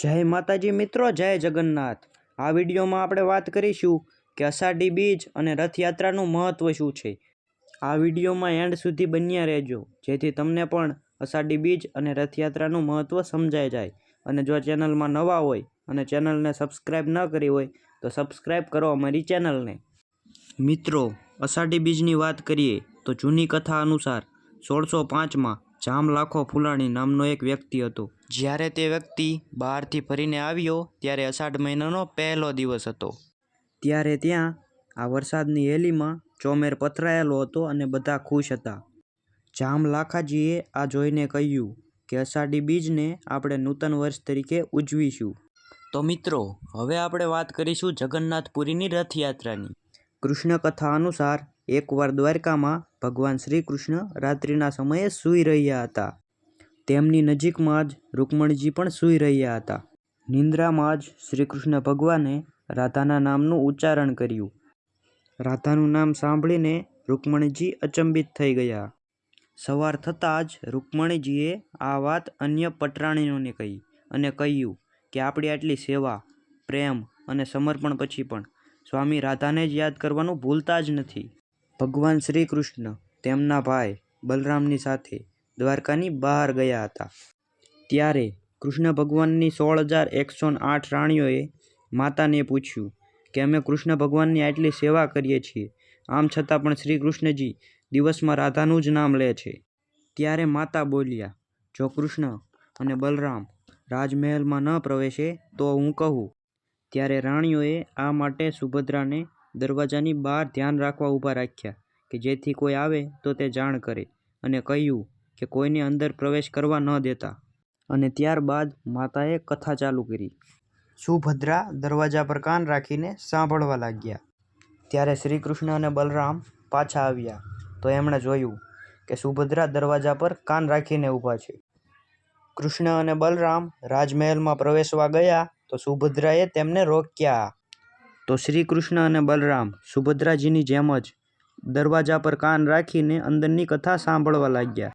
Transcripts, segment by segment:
જય માતાજી મિત્રો, જય જગન્નાથ. આ વિડીયોમાં આપણે વાત કરીશું કે અષાઢી બીજ અને રથયાત્રાનું મહત્ત્વ શું છે. આ વિડીયોમાં એન્ડ સુધી બન્યા રહેજો, જેથી તમને પણ અષાઢી બીજ અને રથયાત્રાનું મહત્ત્વ સમજાઈ જાય. અને જો ચેનલમાં નવા હોય અને ચેનલને સબસ્ક્રાઈબ ન કરી હોય, તો સબસ્ક્રાઈબ કરો અમારી ચેનલને. મિત્રો, અષાઢી બીજની વાત કરીએ તો જૂની કથા અનુસાર સોળસો પાંચમાં જામ ફૂલાણી ફુલાણી નામનો એક વ્યક્તિ હતો. જ્યારે તે વ્યક્તિ બહારથી ફરીને આવ્યો, ત્યારે અષાઢ મહિનાનો પહેલો દિવસ હતો. ત્યારે ત્યાં આ વરસાદની હેલીમાં ચોમેર પથરાયેલો હતો અને બધા ખુશ હતા. જામલાખાજીએ આ જોઈને કહ્યું કે અષાઢી બીજને આપણે નૂતન વર્ષ તરીકે ઉજવીશું. તો મિત્રો, હવે આપણે વાત કરીશું જગન્નાથપુરીની રથયાત્રાની. કૃષ્ણ કથા અનુસાર એકવાર દ્વારકામાં ભગવાન શ્રી કૃષ્ણ રાત્રિના સમયે સૂઈ રહ્યા હતા. તેમની નજીકમાં જ રૂકમણજી પણ સૂઈ રહ્યા હતા. નિંદ્રામાં જ શ્રી કૃષ્ણ ભગવાને રાધાના નામનું ઉચ્ચારણ કર્યું. રાધાનું નામ સાંભળીને રૂકમણીજી અચંબિત થઈ ગયા. સવાર થતાં જ રૂકમણીજીએ આ વાત અન્ય પટરાણીઓને કહી અને કહ્યું કે આપણી આટલી સેવા, પ્રેમ અને સમર્પણ પછી પણ સ્વામી રાધાને જ યાદ કરવાનું ભૂલતા જ નથી. ભગવાન શ્રી કૃષ્ણ તેમના ભાઈ બલરામની સાથે દ્વારકાની બહાર ગયા હતા. ત્યારે કૃષ્ણ ભગવાનની સોળ હજાર એકસો આઠ રાણીઓએ માતાને પૂછ્યું કે અમે કૃષ્ણ ભગવાનની આટલી સેવા કરીએ છીએ, આમ છતાં પણ શ્રી કૃષ્ણજી દિવસમાં રાધાનું જ નામ લે છે. ત્યારે માતા બોલ્યા, જો કૃષ્ણ અને બલરામ રાજમહેલમાં ન પ્રવેશે તો હું કહું. ત્યારે રાણીઓએ આ માટે સુભદ્રાને દરવાજાની બહાર ધ્યાન રાખવા ઊભા રાખ્યા કે જેથી કોઈ આવે તો તે જાણ કરે અને કહ્યું કે કોઈને અંદર પ્રવેશ કરવા ન દેતા. અને ત્યારબાદ માતાએ કથા ચાલુ કરી. સુભદ્રા દરવાજા પર કાન રાખીને સાંભળવા લાગ્યા. ત્યારે શ્રી કૃષ્ણ અને બલરામ પાછા આવ્યા તો એમણે જોયું કે સુભદ્રા દરવાજા પર કાન રાખીને ઊભા છે. કૃષ્ણ અને બલરામ રાજમહેલમાં પ્રવેશવા ગયા તો સુભદ્રાએ તેમને રોક્યા. તો શ્રી કૃષ્ણ અને બલરામ સુભદ્રાજીની જેમ જ દરવાજા પર કાન રાખીને અંદરની કથા સાંભળવા લાગ્યા.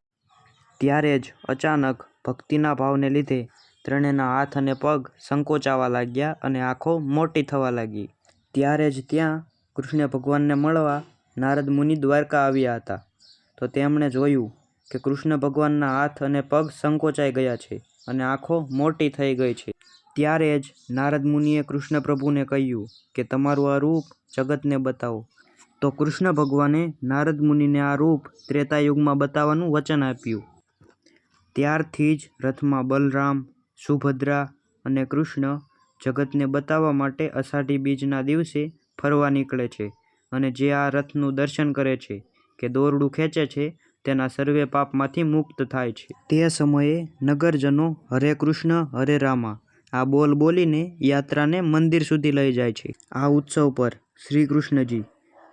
ત્યારે જ અચાનક ભક્તિના ભાવને લીધે ત્રણેના હાથ અને પગ સંકોચાવા લાગ્યા અને આંખો મોટી થવા લાગી. ત્યારે જ ત્યાં કૃષ્ણ ભગવાનને મળવા નારદ મુનિ દ્વારકા આવ્યા હતા. તો તેમણે જોયું કે કૃષ્ણ ભગવાનના હાથ અને પગ સંકોચાઈ ગયા છે અને આંખો મોટી થઈ ગઈ છે. ત્યારે જ નારદ મુનિએ કૃષ્ણ પ્રભુને કહ્યું કે તમારું આ રૂપ જગતને બતાવો. તો કૃષ્ણ ભગવાને નારદ મુનિને આ રૂપ ત્રેતાયુગમાં બતાવવાનું વચન આપ્યું. ત્યારથી જ રથમાં બલરામ, સુભદ્રા અને કૃષ્ણ જગતને બતાવવા માટે અષાઢી બીજના દિવસે ફરવા નીકળે છે અને જે આ રથનું દર્શન કરે છે કે દોરડું ખેંચે છે તેના સર્વે પાપમાંથી મુક્ત થાય છે. તે સમયે નગરજનો હરે કૃષ્ણ, હરે રામા આ બોલ બોલીને યાત્રાને મંદિર સુધી લઈ જાય છે. આ ઉત્સવ પર શ્રી કૃષ્ણજી,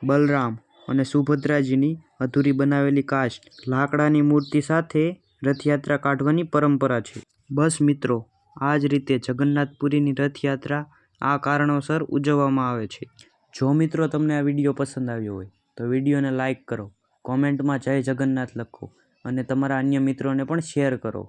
બલરામ અને સુભદ્રાજીની અધૂરી બનાવેલી કાષ્ટ લાકડાની મૂર્તિ સાથે રથયાત્રા કાઢવાની પરંપરા છે. બસ મિત્રો, આ જ રીતે જગન્નાથપુરીની રથયાત્રા આ કારણોસર ઉજવવામાં આવે છે. જો મિત્રો તમને આ વીડિયો પસંદ આવ્યો હોય, તો વિડીયોને લાઇક કરો, કોમેન્ટમાં જય જગન્નાથ લખો અને તમારા અન્ય મિત્રોને પણ શેર કરો.